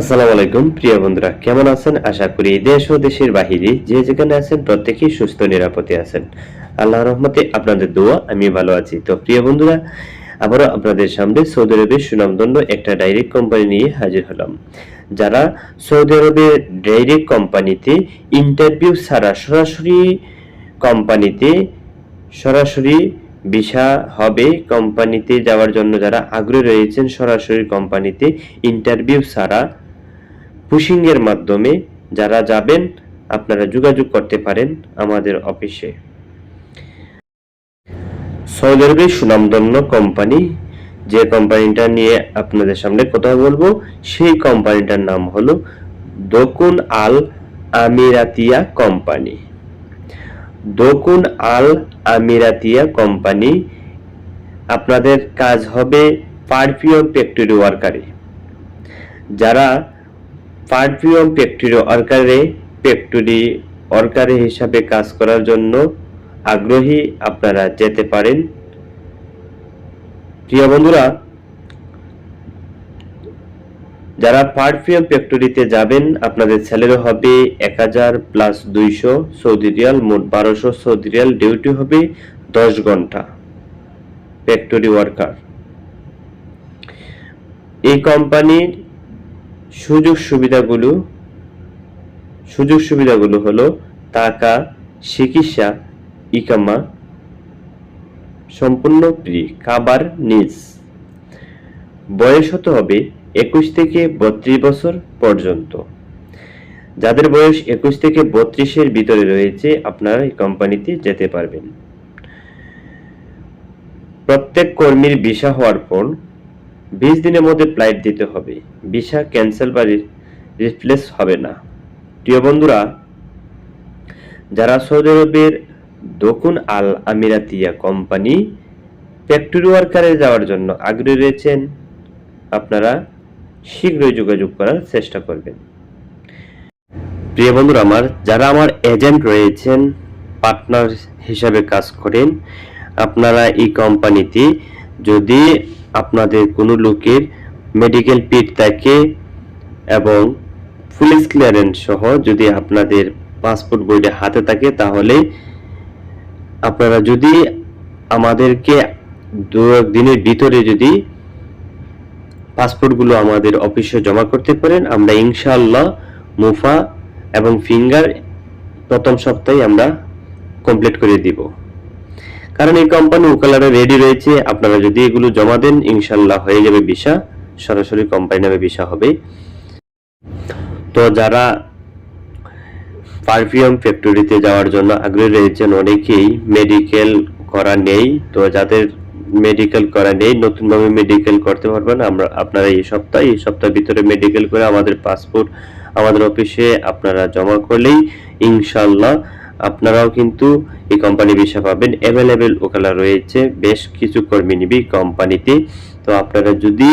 আসসালামু আলাইকুম, প্রিয় বন্ধুরা, কেমন আছেন? আশা করি দেশ ও দেশের বাহিরে যে যেখানে আছেন প্রত্যেকেই সুস্থ নিরাপদে আছেন। আল্লাহ রহমতে আপনাদের দোয়া, আমি ভালো আছি। তো প্রিয় বন্ধুরা, আবারও আপনাদের সামনে সৌদি আরবের সুনামদণ্ড একটা ডাইরেক্ট কোম্পানি নিয়ে হাজির হলাম। যারা সৌদি আরবের ডাইরেক্ট কোম্পানিতে ইন্টারভিউ ছাড়া সরাসরি কোম্পানিতে সরাসরি ভিসা হবে কোম্পানিতে যাওয়ার জন্য যারা আগ্রহী রয়েছেন সরাসরি কোম্পানিতে ইন্টারভিউ ছাড়া পুশিংয়ের মাধ্যমে যারা যাবেন, আপনারা যোগাযোগ করতে পারেন আমাদের অফিসে। সৌদি আরবের সুনামধন্য কোম্পানি, যে কোম্পানিটা নিয়ে আপনাদের সামনে কথা বলব, সেই কোম্পানিটার নাম হলো দকুন আল আমিরাতিয়া কোম্পানি। দকুন আল আমিরাতিয়া কোম্পানি, আপনাদের কাজ হবে পারফিউম ফ্যাক্টরি ওয়ার্কারে। যারা পারফিউম ফ্যাক্টরি ওয়ার্কারে ফ্যাক্টরি ওয়ার্কারে হিসাবে কাজ করার জন্য আগ্রহী আপনারা যেতে পারেন। প্রিয় বন্ধুরা, যারা পারফিউম ফ্যাক্টরিতে যাবেন, আপনাদের স্যালারি হবে এক হাজার প্লাস দুইশো সৌদি রিয়াল, মোট বারোশো সৌদি রিয়াল ডিউটি হবে দশ ঘণ্টা ফ্যাক্টরি ওয়ার্কার এই কোম্পানির সুযোগ সুবিধাগুলো সুযোগ সুবিধাগুলো হলো টাকা, চিকিৎসা, ইকামা, সম্পূর্ণ ফ্রি খাবার নিজ বয়স হতে হবে একুশ থেকে বত্রিশ বছর পর্যন্ত। যাদের বয়স একুশ থেকে বত্রিশের ভিতরে রয়েছে, আপনারা এই কোম্পানিতে যেতে পারবেন। প্রত্যেক কর্মীর ভিসা হওয়ার পর বিশ দিনের মধ্যে ফ্লাইট দিতে হবে। ভিসা ক্যান্সেল বা রিপ্লেস হবে না। প্রিয় বন্ধুরা, যারা সৌদি আরবের দকুন আল আমিরাতিয়া কোম্পানি ফ্যাক্টরি ওয়ার্কারে যাওয়ার জন্য আগ্রহী রয়েছেন, আপনারা শীঘ্রই যোগাযোগ করার চেষ্টা করবেন। প্রিয় বন্ধুরা, আমার যারা আমার এজেন্ট রয়েছেন পার্টনার হিসাবে কাজ করেন, আপনারা এই কোম্পানিতে যদি আপনাদের কোনো লোকের মেডিকেল পিট থাকে এবং পুলিশ ক্লিয়ারেন্স সহ যদি আপনাদের পাসপোর্ট বইটা হাতে থাকে, তাহলে আপনারা যদি আমাদেরকে দু দিনের ভিতরে যদি পাসপোর্টগুলো আমাদের অফিসে জমা করতে পারেন, আমরা ইনশাআল্লাহ মুফা এবং ফিঙ্গার প্রথম সপ্তাহে আমরা কমপ্লিট করে দিব। কারণ এই কোম্পানি উকালারে রেডি রয়েছে। আপনারা যদি এগুলো জমা দেন ইনশাল্লাহ হয়ে যাবে ভিসা সরাসরি কোম্পানি নামে ভিসা হবে। তো যারা পারফিউম ফ্যাক্টরিতে যাওয়ার জন্য আগ্রহী রয়েছেন, অনেকেই মেডিকেল করা নেই। তো যাদের মেডিকেল করা নেই, নতুনভাবে মেডিকেল করতে পারবেন। আমরা আপনারা এই সপ্তাহে, এই সপ্তাহের ভিতরে মেডিকেল করে আমাদের পাসপোর্ট আমাদের অফিসে আপনারা জমা করলেই ইনশাল্লাহ আপনারাও কিন্তু এই কোম্পানি ভিসা পাবেন। অ্যাভেলেবেল ওকালা রয়েছে বেশ কিছু কর্মী নিবি কোম্পানিতে তো আপনারা যদি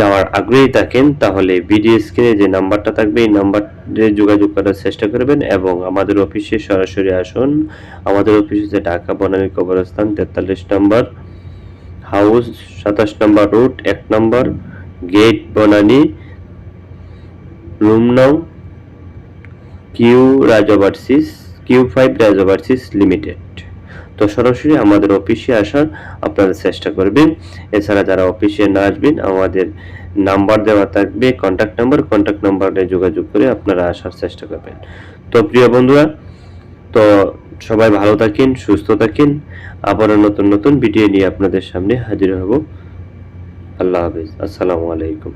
যাওয়ার আগ্রহী থাকেন, তাহলে ভিডিও স্ক্রিনে যে নাম্বারটা থাকবে, এই নাম্বারে যোগাযোগ করার চেষ্টা করবেন এবং আমাদের অফিসে সরাসরি আসুন। আমাদের অফিসে ঢাকা বনানী কবরস্থান, তেতাল্লিশ নম্বর হাউস সাতাশ নম্বর রোড এক নম্বর গেট বনানী রুম নং Q Raj Overseas Q five Raj Overseas limited তো সরাসরি আমাদের অফিসে আসার আপনারা চেষ্টা করবেন। এছাড়া যারা অফিসে না আসবেন, আমাদের নাম্বার দেওয়া থাকবে কন্ট্যাক্ট নাম্বার কন্ট্যাক্ট নাম্বারে যোগাযোগ করে আপনারা আসার চেষ্টা করবেন। তো প্রিয় বন্ধুরা, তো সবাই ভালো থাকেন, সুস্থ থাকেন। আবারও নতুন নতুন ভিডিও নিয়ে আপনাদের সামনে হাজির হব। আল্লাহ হাফিজ। আসসালামু আলাইকুম।